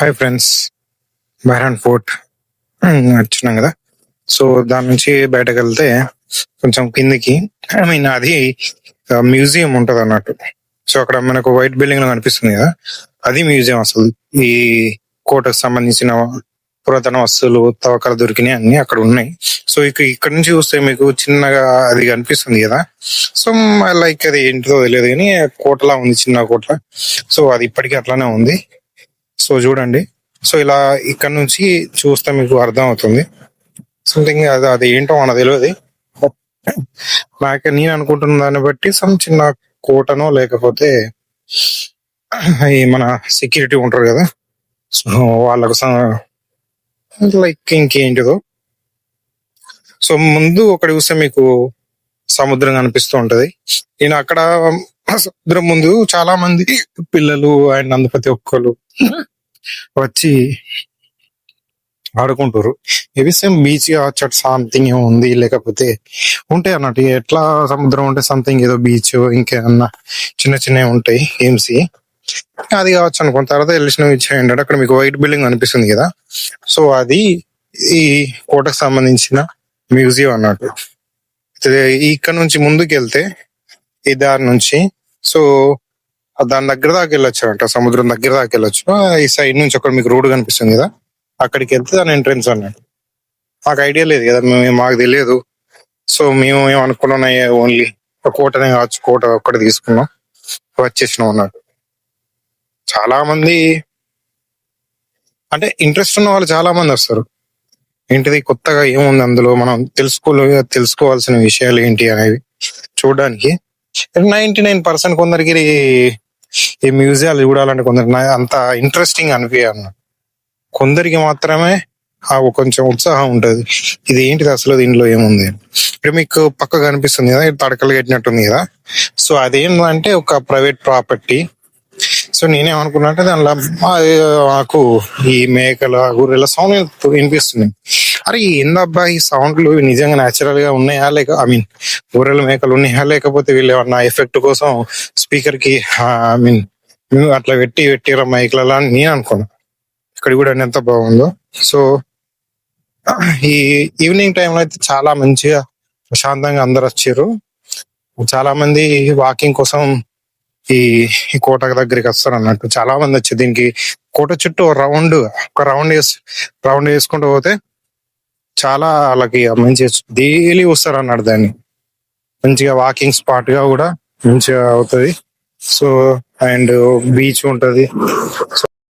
Hi friends Byron fort వచ్చినాం కదా? So దాని నుంచి బయటకు వెళ్తే కొంచెం కిందికి ఐ మీన్ అది మ్యూజియం ఉంటది అన్నట్టు. సో అక్కడ మనకు వైట్ బిల్డింగ్ కనిపిస్తుంది కదా? అది మ్యూజియం అసలు. ఈ కోటకు సంబంధించిన పురాతన వస్తువులు తవ్వకాలు దొరికినాయి అన్ని అక్కడ ఉన్నాయి. సో ఇక ఇక్కడ నుంచి చూస్తే మీకు చిన్నగా అది కనిపిస్తుంది కదా? సో లైక్ అది ఏంటో తెలియదు కానీ కోటలా ఉంది చిన్న కోట. సో అది ఇప్పటికీ అట్లానే ఉంది. సో చూడండి. సో ఇలా ఇక్కడ నుంచి చూస్తే మీకు అర్థం అవుతుంది సంథింగ్ అది అది ఏంటో మన తెలియదు. నాకు నేను అనుకుంటున్న దాన్ని బట్టి సమ్ చిన్న కోటనో లేకపోతే ఈ మన సెక్యూరిటీ ఉంటారు కదా. సో వాళ్ళకు లైక్ ఇంకేంటిదో. సో ముందు ఒకటి చూస్తే మీకు సముద్రం కనిపిస్తూ ఉంటది. నేను అక్కడ సముద్రం ముందు చాలా మంది పిల్లలు అండ్ అందు ప్రతి ఒక్కరు వచ్చి ఆడుకుంటారు. Maybe same beach orchard something ఏమో ఉంది లేకపోతే ఉంటాయి అన్నట్టు. ఎట్లా సముద్రం ఉంటే సంథింగ్ ఏదో బీచ్ ఇంకేమన్నా చిన్న చిన్నవి ఉంటాయి ఏమ్సి అది కావచ్చు అనుకున్న తర్వాత వెళ్ళిన విషయం ఏంటంటే అక్కడ మీకు వైట్ బిల్డింగ్ అనిపిస్తుంది కదా. సో అది ఈ కోటకు సంబంధించిన మ్యూజియం అన్నట్టు. ఇక్కడ నుంచి ముందుకు వెళ్తే ఈ దారి నుంచి. సో దాని దగ్గర దాకా వెళ్ళొచ్చు అంట సముద్రం దగ్గర దాకా వెళ్ళొచ్చు. ఈ సైడ్ నుంచి అక్కడ మీకు రోడ్ కనిపిస్తుంది కదా అక్కడికి వెళ్తే దాని ఎంట్రెన్స్ అన్నట్టు మాకు ఐడియా లేదు కదా మేము మాకు తెలియదు. సో మేము ఏమనుకున్నాం అయ్యే ఓన్లీ కోటనే కావచ్చు కోట ఒక్కటి తీసుకున్నాం వచ్చేసినాం అన్నట్టు చాలా మంది అంటే ఇంట్రెస్ట్ ఉన్న వాళ్ళు చాలా మంది వస్తారు. ఏంటిది కొత్తగా ఏముంది అందులో? మనం తెలుసుకో తెలుసుకోవాల్సిన విషయాలు ఏంటి అనేవి చూడడానికి. నైన్టీ నైన్ పర్సెంట్ కొందరికి ఈ మ్యూజియాలు చూడాలంటే కొందరికి అంత ఇంట్రెస్టింగ్ అనిపించాను కొందరికి మాత్రమే ఆ కొంచెం ఉత్సాహం ఉంటుంది. ఇది ఏంటిది అసలు దీంట్లో ఏముంది? ఇప్పుడు మీకు పక్క కనిపిస్తుంది కదా తడకలు కట్టినట్టుంది కదా. సో అదేంటంటే ఒక ప్రైవేట్ ప్రాపర్టీ సో నేనేమనుకున్నా అంటే దానిలో నాకు ఈ మేకల గొర్రెల సౌండ్ వినిపిస్తుంది. అరే ఏందబ్బా ఈ సౌండ్లు నిజంగా న్యాచురల్గా ఉన్నాయా? లేక ఐ మీన్ గొర్రెల మేకలు ఉన్నాయా? లేకపోతే వీళ్ళు ఏమన్నా ఎఫెక్ట్ కోసం స్పీకర్కి ఐ మీన్ అట్లా పెట్టి పెట్టిరా మైక్లలో అని నేను అనుకున్నా. ఇక్కడ కూడా ఎంత బాగుందో. సో ఈ ఈవినింగ్ టైంలో అయితే చాలా మంచిగా ప్రశాంతంగా అందరు వచ్చారు. చాలా మంది వాకింగ్ కోసం ఈ ఈ కోట దగ్గరికి వస్తారు అన్నట్టు. చాలా మంది వచ్చి దీనికి కోట చుట్టూ రౌండ్ ఒక రౌండ్ వేసి రౌండ్ వేసుకుంటూ పోతే చాలా వాళ్ళకి మంచి డైలీ వస్తారు అన్నాడు దాన్ని. మంచిగా వాకింగ్ స్పాట్గా కూడా మంచిగా అవుతుంది. సో అండ్ బీచ్ ఉంటది. సో